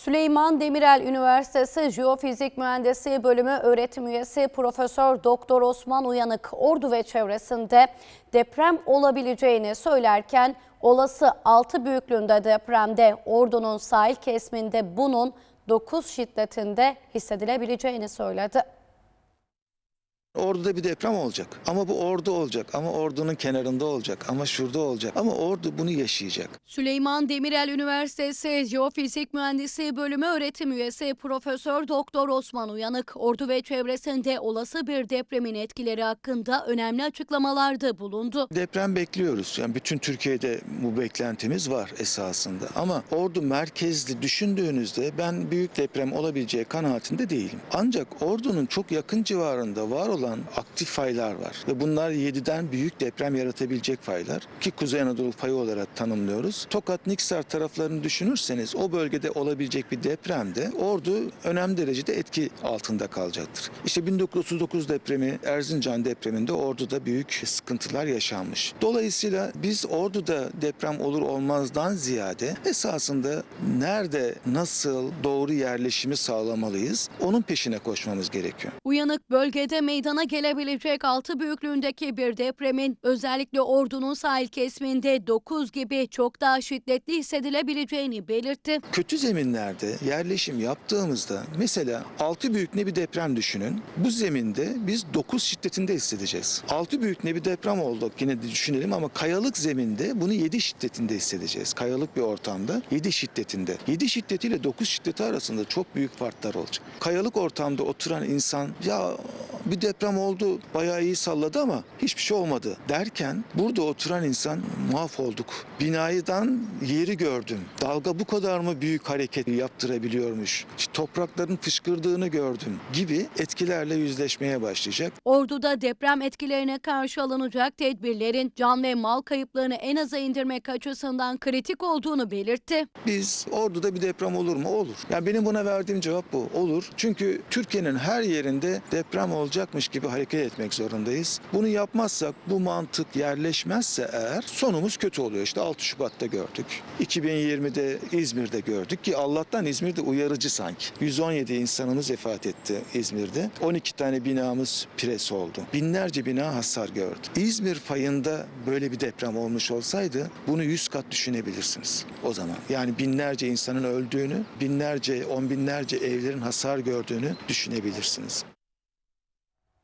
Süleyman Demirel Üniversitesi Jeofizik Mühendisliği Bölümü öğretim üyesi Profesör Doktor Osman Uyanık Ordu ve çevresinde deprem olabileceğini söylerken olası 6 büyüklüğünde depremde Ordu'nun sahil kesiminde bunun 9 şiddetinde hissedilebileceğini söyledi. Ordu'da bir deprem olacak. Ama bu ordu olacak. Ama ordunun kenarında olacak. Ama şurada olacak. Ama ordu bunu yaşayacak. Süleyman Demirel Üniversitesi Jeofizik Mühendisliği Bölümü öğretim üyesi Profesör Doktor Osman Uyanık Ordu ve çevresinde olası bir depremin etkileri hakkında önemli açıklamalarda bulundu. Deprem bekliyoruz. Yani bütün Türkiye'de bu beklentimiz var esasında. Ama ordu merkezli düşündüğünüzde ben büyük deprem olabileceği kanaatinde değilim. Ancak ordunun çok yakın civarında var olan aktif faylar var. Ve bunlar 7'den büyük deprem yaratabilecek faylar. Ki Kuzey Anadolu fayı olarak tanımlıyoruz. Tokat, Niksar taraflarını düşünürseniz o bölgede olabilecek bir depremde ordu önemli derecede etki altında kalacaktır. İşte 1939 depremi, Erzincan depreminde orduda büyük sıkıntılar yaşanmış. Dolayısıyla biz orduda deprem olur olmazdan ziyade esasında nerede, nasıl doğru yerleşimi sağlamalıyız onun peşine koşmamız gerekiyor. Uyanık bölgede meydana gelebilecek 6 büyüklüğündeki bir depremin özellikle Ordu'nun sahil kesiminde 9 gibi çok daha şiddetli hissedilebileceğini belirtti. Kötü zeminlerde yerleşim yaptığımızda mesela 6 büyüklüğünde bir deprem düşünün. Bu zeminde biz 9 şiddetinde hissedeceğiz. 6 büyüklüğünde bir deprem oldu yine düşünelim ama kayalık zeminde bunu 7 şiddetinde hissedeceğiz. Kayalık bir ortamda 7 şiddetinde. 7 şiddetiyle 9 şiddeti arasında çok büyük farklar olacak. Kayalık ortamda oturan insan ya bir deprem oldu bayağı iyi salladı ama hiçbir şey olmadı derken burada oturan insan mahvolduk. Binaydan yeri gördüm. Dalga bu kadar mı büyük hareket yaptırabiliyormuş? İşte toprakların fışkırdığını gördüm gibi etkilerle yüzleşmeye başlayacak. Ordu'da deprem etkilerine karşı alınacak tedbirlerin can ve mal kayıplarını en aza indirmek açısından kritik olduğunu belirtti. Biz orduda bir deprem olur mu? Olur. Yani benim buna verdiğim cevap bu. Olur. Çünkü Türkiye'nin her yerinde deprem olacakmış gibi hareket etmek zorundayız. Bunu yapmazsak bu mantık yerleşmezse eğer sonumuz kötü oluyor. İşte 6 Şubat'ta gördük. 2020'de İzmir'de gördük ki Allah'tan İzmir'de uyarıcı sanki. 117 insanımız vefat etti İzmir'de. 12 tane binamız pres oldu. Binlerce bina hasar gördü. İzmir fayında böyle bir deprem olmuş olsaydı bunu 100 kat düşünebilirsiniz o zaman. Yani binlerce insanın öldüğünü, binlerce, on binlerce evlerin hasar gördüğünü düşünebilirsiniz.